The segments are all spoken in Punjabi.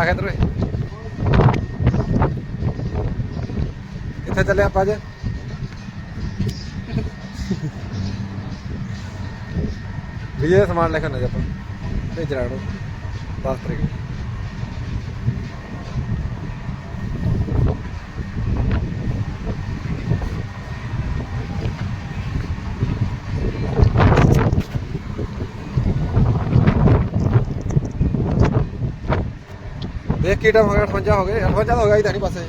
ਆ ਗਿਆ ਤੇਰੇ। ਕਿੱਥੇ ਚੱਲੇ ਆਪਾਂ ਅੱਜ? ਵੀ ਇਹ ਸਮਾਨ ਲੈ ਕੇ ਜੀ ਆਪਾਂ। ਭੇਜਣਾ ਨੂੰ 10 ਤਰੀਕ ਨੂੰ ਦੇਖ ਹੋ ਗਿਆ 58 ਹੋ ਗਏ 58 ਹੋ ਗਿਆ ਹੀ ਪਾਸੇ।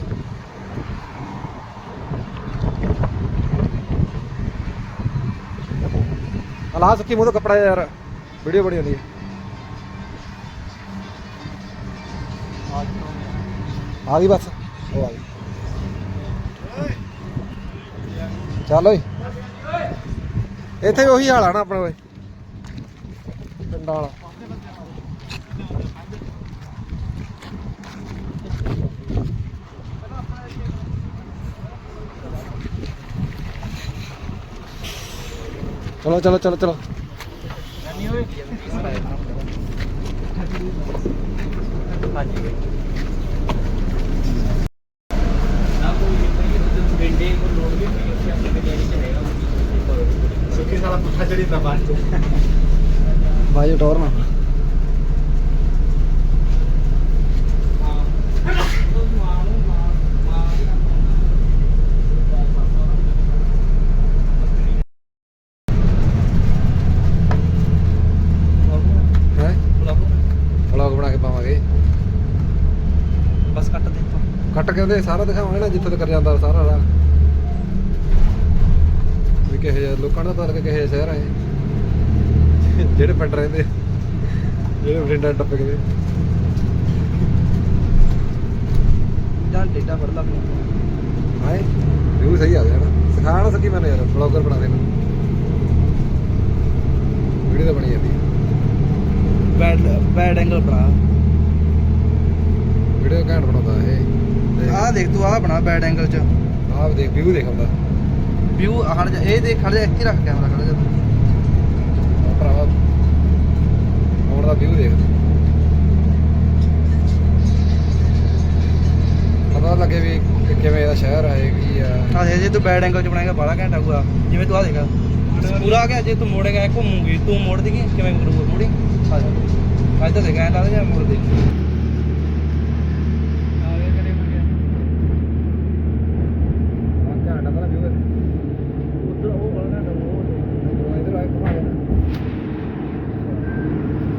ਅਲਾ ਸੱਕੀ ਮੂੰਹ ਤੋਂ ਕੱਪੜਾ ਯਾਰ ਵੀਡੀਓ ਬੜੀ ਹੁੰਦੀ ਹੈ। ਆ ਗਈ ਬਸ। ਉਹ ਆ ਗਈ। ਚੱਲ ਓਏ। ਇੱਥੇ ਉਹੀ ਹਾਲ ਆ ਨਾ ਆਪਣਾ ਓਏ। ਪਿੰਡਾਂ ਵਾਲਾ। ਚਲੋ ਚਲੋ ਚਲੋ ਚਲੋ। ਸੁੱਕੀ ਸਾਲਾ ਪੁੱਠਾ ਚੜੀ ਨਾ ਬਾਅਦ ਚ। ਬਾਜੂ ਟੋਰ ਨਾ ਹੈ ਵਲੌਗ ਬਣਾ ਕੇ ਪਾਵਾਂਗੇ ਬਸ ਕੱਟ ਦੇ ਕੱਟ ਕੇ ਉਹਦੇ ਸਾਰਾ ਦਿਖਾਵਾਂਗੇ ਨਾ ਜਿੱਥੇ ਤੱਕ ਜਾਂਦਾ ਸਾਰਾ ਰਾਹ। ਵੀ ਕਿਹੋ ਜਿਹਾ ਲੋਕਾਂ ਤਾਂ ਪਤਾ ਕਿਹੋ ਜਿਹਾ ਸ਼ਹਿਰ ਆ ਇਹ। ਜਿਹੜੇ ਪਿੰਡ ਰਹਿੰਦੇ ਜਿਹੜੇ ਬਰਿੰਡਾ ਟੱਪ ਕੇ ਜਾਂ ਡੇਟਾ ਫੜ ਲਾ ਹਾਏ ਵਿਊ ਸਹੀ ਆ ਗਿਆ ਨਾ। ਸਕੀ ਮੈਨੂੰ ਯਾਰ ਬਲੌਗਰ ਬਣਾ ਦੇ ਮੈਨੂੰ। ਵੀਡੀਓ ਤਾਂ ਬਣੀ ਜਾਂਦੀ ਬੈਡ ਬੈਡ ਐਂਗਲ ਬਣਾ। ਵੀਡੀਓ ਘੈਂਟ ਬਣਾਉਂਦਾ ਇਹ? ਆਹ ਦੇਖ ਤੂੰ ਆਹ ਬਣਾ ਬੈਡ ਐਂਗਲ ਚ। ਆਹ ਦੇਖ ਵਿਊ ਦੇਖ ਆਉਂਦਾ ਵਿਊ ਹਟ ਜਾ ਇਹ ਦੇਖ ਖੜ ਜਾ ਇੱਥੇ ਰੱਖ ਕੈਮਰਾ ਖੜ ਜਾ ਆਹ ਭਰਾਵਾ ਹੁਣ ਦਾ ਵਿਊ ਦੇਖ। ਪਤਾ ਲੱਗੇ ਵੀ ਕਿਵੇਂ ਦਾ ਸ਼ਹਿਰ ਆ ਇਹ ਕੀ ਆ। ਆ ਜੇ ਤੂੰ ਬੈਡ ਐਂਗਲ ਚ ਬਣਾਏਗਾ ਬਾਲਾ ਘੰਟਾ ਹੋਊਗਾ ਜਿਵੇਂ ਤੂੰ ਆ ਦੇਖ। ਪੂਰਾ ਗਿਆ ਜੇ ਤੂੰ ਮੋੜੇਗਾ ਘੁੰਮੂਗੀ। ਤੂੰ ਮੋੜ ਦੇਗੀ ਕਿਵੇਂ ਕਰੂਗਾ ਮੋੜੀ? ਆ ਜਾ। ਅੱਜ ਤਾਂ ਦੇਖ ਲੱਗਦਾ ਜਾਂ ਮੋੜ ਦੇ ਆਹ ਘੈਂਟ ਆ ਵਿਊ ਉਧਰ ਉਹ ਵਾਲਾ ਘੰਟਾ ਉਹ ਇਧਰ ਆ ਘੁਮਾ ਦੇ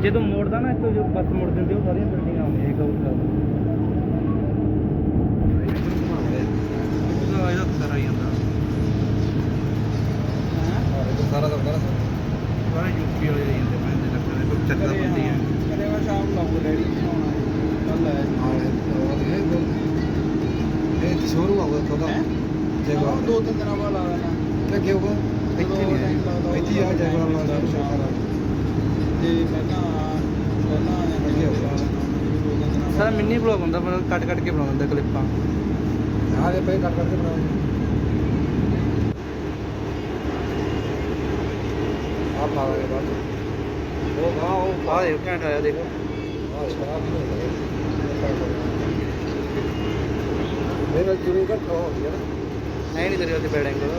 ਜੇ ਤੂੰ ਮੋੜਦਾ ਨਾ ਇੱਥੋਂ ਜੋ ਬੱਸ ਮੋੜ ਦਿੰਦੇ ਉਹ ਸਾਰੀਆਂ ਬਿਲਡਿੰਗਾਂ ਆਉਂਦੀਆਂ। ਇਹਦਾ ਤਾਂ ਸਾਰਾ ਹੀ ਆਉਂਦਾ। ਸਾਰਾ ਤਾਂ ਹੁੰਦਾ ਨਾ ਸਾਰੇ। ਯੂਪੀ ਵਾਲੇ ਰਹੀ ਜਾਂਦੇ ਮੈਂ ਤੇ ਲੱਗਦਾ ਕੋਈ ਚੱਕਰ ਬੰਦੀ ਹੈ ਕਰੇ ਵਾ ਸ਼ਾਮ ਲਾਉਂਗਾ ਡੈਡੀ ਨੇ ਆਉਣਾ ਕੱਲ ਹੈ ਇਹ ਸ਼ੋਰੂਮ ਆਉਂਦਾ ਤੁਹਾਡਾ ਜੈਗਵਾਰ ਦੋ ਤਿੰਨ ਦਿਨਾਂ ਬਾਅਦ ਲਾ ਦੇਣਾ। ਤੇ ਕੀ ਹੋਊਗਾ ਇੱਥੇ ਨਹੀਂ ਇੱਥੇ ਆ ਵਾਲਾ ਸ਼ਾਮ ਤੇ ਮਿੰਨੀ ਬਲੌਗ ਹੁੰਦਾ ਮਤਲਬ ਕੱਟ ਕੱਟ ਕੇ ਬਣਾਉਂਦਾ ਕਲਿੱਪਾਂ। ਆ ਦੇ ਪੇ ਕੱਟ ਕਰਕੇ ਬਣਾਓ ਆਪ ਲਾ ਲਾਂਗੇ ਬਾਅਦ। ਉਹ ਹਾਂ ਉਹ ਆ ਦੇਖ ਘੰਟਾ ਆਇਆ ਦੇਖ। ਆਹ ਸ਼ਰਾਬ ਵੀ ਹੁੰਦਾ ਮੇਰੇ ਜਿਵੇਂ ਘੱਟ ਹੋ ਗਿਆ ਨਾ। ਐ ਨਹੀਂ ਤੇਰੇ ਉੱਤੇ ਬੈਡ ਐਂਗਲ